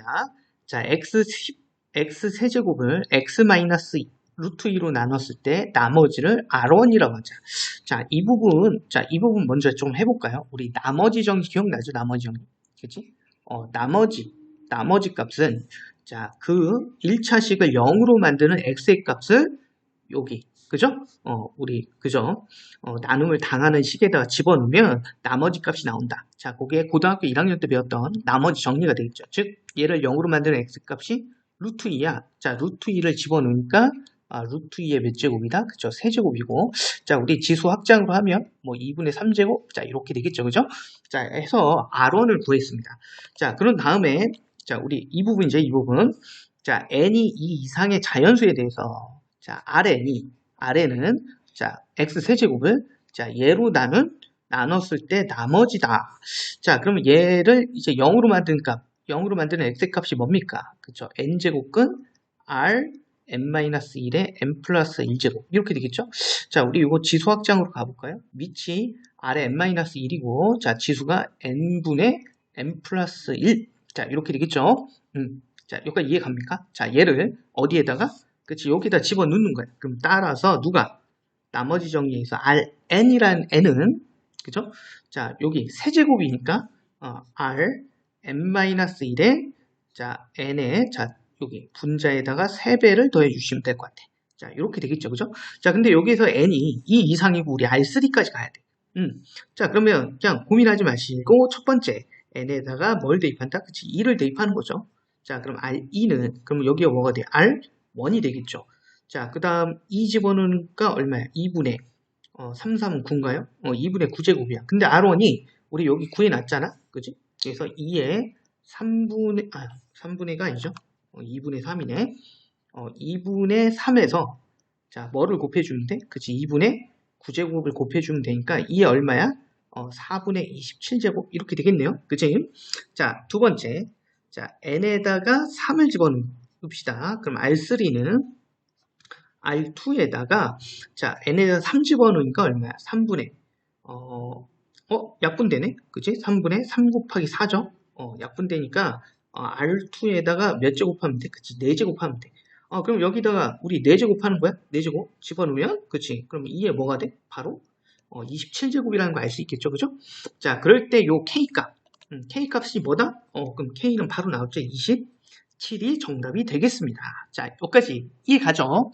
됩니다. 자, x 10, x 세제곱을 x 마이너스 루트 2로 나눴을 때 나머지를 R1이라고 하자. 자, 이 부분, 자, 이 부분 먼저 좀 해볼까요? 우리 나머지 정리 기억나죠? 나머지 정리. 그치? 어, 나머지, 나머지 값은, 자, 그 1차식을 0으로 만드는 x의 값을 여기, 그죠? 어, 우리, 그죠? 어, 나눔을 당하는 식에다가 집어넣으면 나머지 값이 나온다. 자, 그게 고등학교 1학년 때 배웠던 나머지 정리가 되겠죠. 즉, 얘를 0으로 만드는 x 값이 루트 2야. 자, 루트 2를 집어넣으니까 아, 루트 2의 몇 제곱이다? 그죠? 세제곱이고. 자, 우리 지수 확장으로 하면 뭐 2분의 3제곱? 자, 이렇게 되겠죠. 그죠? 자, 해서 R1을 구했습니다. 자, 그런 다음에 자, 우리 이 부분이죠. 이 부분. 자, n이 이 이상의 자연수에 대해서 자, Rn이 Rn은 자, x 세제곱을 자, 얘로 나눈 나눴을 때 나머지다. 자, 그러면 얘를 이제 0으로 만든 값, 0으로 만드는 x 값이 뭡니까? 그죠? n제곱근 r n-1에 n 플러스 1제곱 이렇게 되겠죠? 자, 우리 이거 지수 확장으로 가볼까요? 밑이 r에 n-1이고 자, 지수가 n분의 n 플러스 1. 자, 이렇게 되겠죠? 음, 자, 여기까지 이해 갑니까? 자, 얘를 어디에다가? 그치, 여기다 집어넣는 거예요. 그럼 따라서 누가? 나머지 정리해서 rn이라는 n은 그죠? 자, 여기 세제곱이니까 어, r n-1에 자, n에 자, 여기 분자에다가 3배를 더해 주시면 될 것 같아. 자, 이렇게 되겠죠. 그죠? 자, 근데 여기서 n이 2 이상이고 우리 r3까지 가야 돼. 음. 자, 그러면 그냥 고민하지 마시고 첫 번째 n에다가 뭘 대입한다? 그치? 2를 대입하는 거죠. 자, 그럼 r2는 그럼 여기가 뭐가 돼? R1이 되겠죠. 자, 그 다음 2 집어넣으니까 얼마야? 2분의 어, 3, 3은 9인가요? 어, 2분의 9제곱이야. 근데 r1이 우리 여기 구해놨잖아. 그지? 그래서 2에 3분의, 아, 3분의 가 아니죠. 어, 2분의 3이네. 어, 2분의 3에서 자 뭐를 곱해주면 돼? 그치 2분의 9제곱을 곱해주면 되니까 2에 얼마야? 어, 4분의 27제곱 이렇게 되겠네요. 그치? 자 두 번째 자 n에다가 3을 집어넣 읍시다. 그럼 R3는 R2에다가 자 n에다 3 집어넣으니까 얼마야? 3분의 어, 어 약분되네? 그치? 3분의 3 곱하기 4죠? 어, 약분되니까 어, R2에다가 몇 제곱하면 돼? 그치? 4제곱하면 돼. 어, 그럼 여기다가 우리 4제곱 하는 거야? 4제곱 집어넣으면 그치? 그럼 2에 뭐가 돼? 바로 어, 27제곱이라는 거 알 수 있겠죠? 그죠? 자, 그럴 때 요 K값 음, K값이 뭐다? 어, 그럼 K는 바로 나왔죠? 27이 정답이 되겠습니다. 자, 여기까지 이해 가죠?